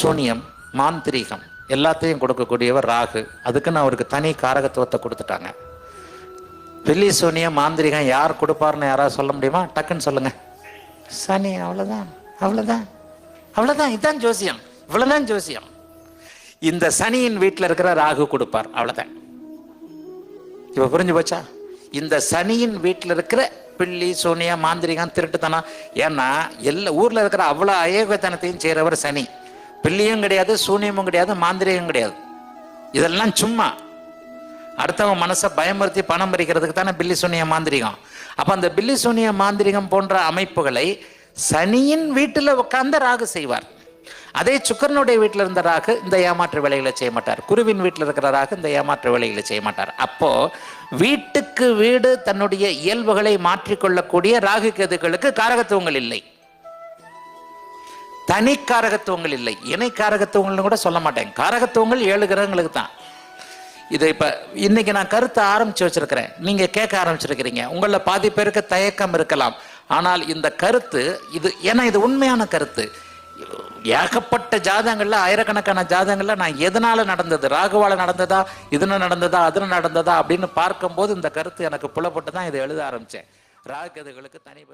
சூனியம் மாந்திரீகம் எல்லாத்தையும் கொடுக்கக்கூடியவர் ராகு. அதுக்குன்னு அவருக்கு தனி காரகத்துவத்தை கொடுத்துட்டாங்க. வெள்ளி சூனியம் மாந்திரிகம் யார் கொடுப்பாருன்னு யாராவது சொல்ல முடியுமா? டக்குன்னு சொல்லுங்க. சனி அவ்வளோதான் அவ்வளோதான் அவ்வளோதான் இதுதான் ஜோசியம். இவ்வளோதான் ஜோசியம். இந்த சனியின் வீட்டில் இருக்கிற ராகு கொடுப்பார். அவ்வளோதான் இப்போ புரிஞ்சு போச்சா? இந்த சனியின் வீட்டில் இருக்கிற பிள்ளி சூனியா மாந்திரிகம் திருட்டுத்தனம். ஏன்னா எல்லா ஊரில் இருக்கிற அவ்வளோ அயோகத்தனத்தையும் செய்கிறவர் சனி. பில்லியும் கிடையாது சூனியமும் கிடையாது மாந்திரிகம் கிடையாது. இதெல்லாம் சும்மா. அடுத்தவங்க மனசை பயமுறுத்தி பணம் பறிக்கிறதுக்கு தானே பில்லி சூனிய மாந்திரிகம். அப்போ அந்த பில்லி சூனிய மாந்திரிகம் போன்ற அமைப்புகளை சனியின் வீட்டில் உட்கார்ந்து ராகு செய்வார். அதே சுக்கரனுடைய வீட்டில் இருந்த ராகு இந்த ஏமாற்று வேலைகளை செய்ய மாட்டார். குருவின் வீட்டில் இருக்கிற ராகு இந்த ஏமாற்று வேலைகளை செய்ய மாட்டார். அப்போ வீட்டுக்கு வீடு தன்னுடைய இயல்புகளை மாற்றிக்கொள்ளக்கூடிய ராகு கேதுகளுக்கு காரகத்துவங்கள் இல்லை. தனி காரகத்துவங்கள் இல்லை. இணை காரகத்துவங்கள்னு கூட சொல்ல மாட்டேன். காரகத்துவங்கள் ஏழு கிரகங்களுக்கு தான். இது இப்போ இன்னைக்கு நான் கருத்தை ஆரம்பிச்சு வச்சிருக்கிறேன். நீங்கள் கேட்க ஆரம்பிச்சிருக்கிறீங்க. உங்களில் பாதி பேருக்கு தயக்கம் இருக்கலாம். ஆனால் இந்த கருத்து இது ஏன்னா இது உண்மையான கருத்து. ஏகப்பட்ட ஜாதகங்கள்ல ஆயிரக்கணக்கான ஜாதகங்கள்ல நான் எதனால நடந்தது? ராகுவால நடந்ததா? இதுன்னு நடந்ததா? அதுன்னு நடந்ததா? அப்படின்னு பார்க்கும்போது இந்த கருத்து எனக்கு புலப்பட்டு தான் இதை எழுத ஆரம்பிச்சேன். ராகு கதைகளுக்கு தனி